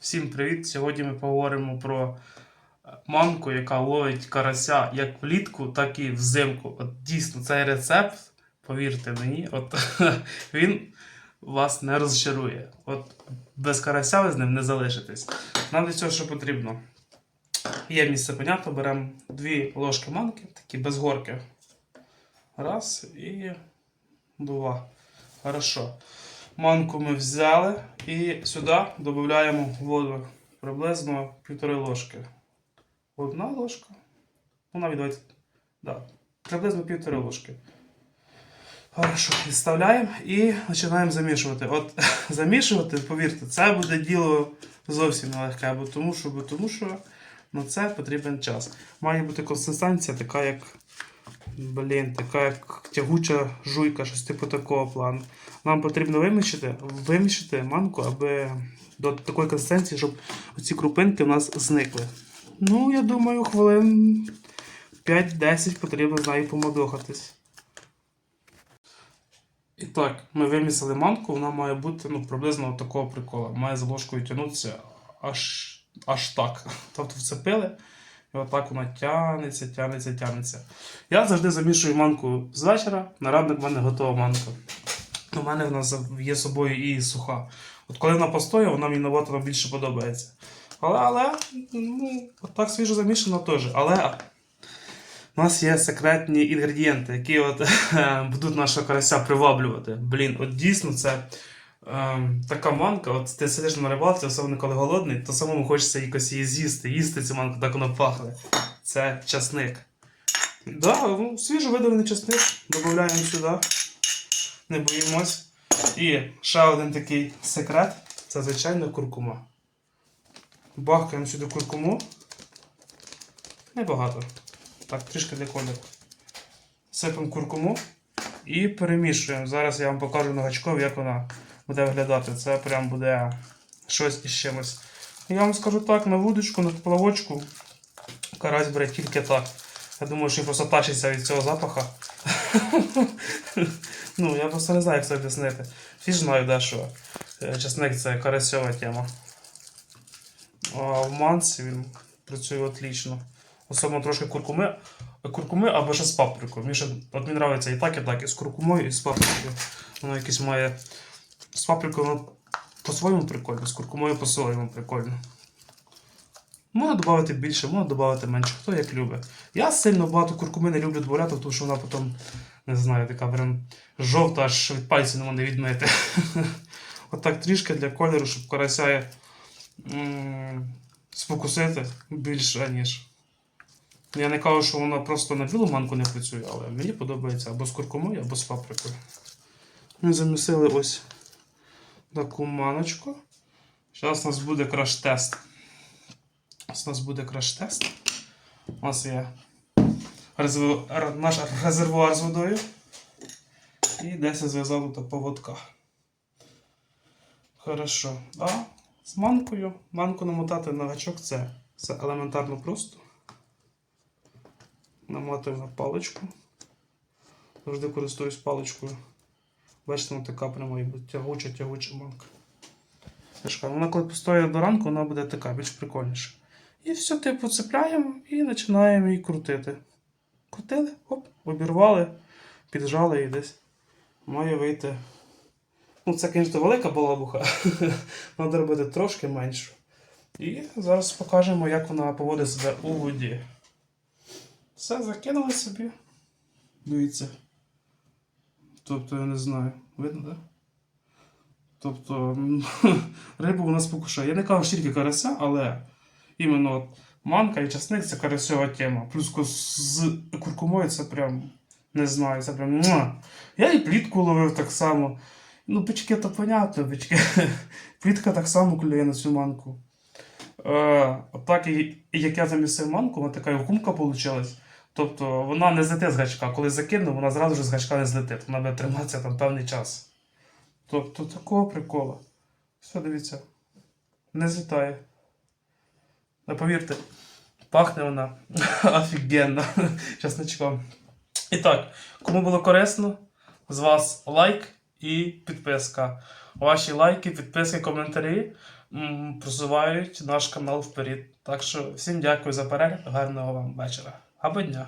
Всім привіт! Сьогодні ми поговоримо про е, манку, яка ловить карася як влітку, так і взимку. От дійсно, цей рецепт, повірте мені, от він вас не розчарує. От без карася ви з ним не залишитесь. Нам для цього що потрібно? Є місце, понятно, беремо дві ложки манки, такі без горки. Раз і два. Хорошо. Манку ми взяли і сюди додаємо воду приблизно півтори ложки. Одна ложка. Ну, навіть давайте. Да, приблизно півтори ложки. Хорошо, відставляємо і починаємо замішувати. От замішувати, повірте, це буде діло зовсім нелегке, бо тому що, бо тому що на це потрібен час. Має бути консистенція така, як. Блін, така як тягуча жуйка, щось типу такого плану. Нам потрібно вимішати, вимішати манку, аби до такої консистенції, щоб оці крупинки в нас зникли. Ну, я думаю, хвилин 5-10 потрібно з нею помодохатись. І так, ми вимісили манку, вона має бути ну, приблизно такого прикола. Має за ложкою тягнутися аж, аж так. Тобто вцепили. І отак вона тягнеться, тягнеться, тягнеться. Я завжди замішую манку з вечора, на ранок в мене готова манка. У мене вона є з собою і суха. От коли вона постоє, вона мені набагато більше подобається. Але, але ну, отак свіжо замішана теж. Але у нас є секретні інгредієнти, які от, будуть нашого карася приваблювати. Блін, от дійсно це. Ем, така манка, от ти сидиш на рибалці, особливо коли голодний, то самому хочеться якось її з'їсти, їсти цю манку, так воно пахне. Це часник. Да, ну, свіжо видалений часник. Додаємо сюди. Не боїмось. І ще один такий секрет це звичайно куркума. Бахкаємо сюди куркуму. Небагато. Так, трішки для кольору. Сипемо куркуму і перемішуємо. Зараз я вам покажу на гачкові, як вона буде виглядати. Це прям буде щось із чимось. Я вам скажу так, на вудочку, на поплавочку карась бере тільки так. Я думаю, що він просто тащиться від цього запаха. ну, я просто не знаю, як це об'яснити. Всі ж знають, що е, часник це карасьова тема. А в манці він працює отлично. Особливо трошки куркуми, куркуми або ще з паприкою. Мені ще от мені подобається і так, і так, і з куркумою, і з паприкою. Воно якесь має. З паприкою воно по-своєму прикольно, з куркумою по-своєму прикольно. Можна додати більше, можна додати менше, хто як любить. Я сильно багато куркуми не люблю додати, тому що вона потім, не знаю, така прям жовта, аж від пальців не можна відмити. Отак трішки для кольору, щоб карася спокусити більше, ніж. Я не кажу, що вона просто на білу манку не працює, але мені подобається або з куркумою, або з паприкою. Ми замісили ось таку маночку. Зараз у нас буде краш-тест. Зараз у нас буде краш-тест. У нас є резерву- наш резервуар з водою. І десь я зв'язав тут поводка. Хорошо. А з манкою. Манку намотати на гачок це, це елементарно просто. Намотуємо на паличку. Завжди користуюсь паличкою. Бачите, вона така прямо і тягуча, тягуча манка. Я Вона коли постоїть до ранку, вона буде така, більш прикольніша. І все, типу, цепляємо і починаємо її крутити. Крутили, оп, обірвали, піджали і десь. Має вийти. Ну, це, звісно, велика балабуха. Треба робити трошки меншу. І зараз покажемо, як вона поводить себе у воді. Все, закинули собі. Дивіться. Тобто, я не знаю. Видно, так? Да? Тобто, рибу вона спокушає. Я не кажу що тільки карася, але іменно от манка і часник це карасьова тема. Плюс з куркумою це прям не знаю, це прям. муа. Я і плітку ловив так само. Ну, бички то понятно, бички. Плітка так само клює на цю манку. Е, так, і, і як я замісив манку, вона така гумка вийшла. Тобто вона не злетить з гачка. Коли закину, вона зразу ж з гачка не злетить. Вона буде триматися там певний час. Тобто такого прикола. Все, дивіться. Не злітає. Не повірте, пахне вона офігенно чесночком. І так, кому було корисно, з вас лайк і підписка. Ваші лайки, підписки, коментарі просувають наш канал вперед. Так що всім дякую за перегляд, гарного вам вечора або дня.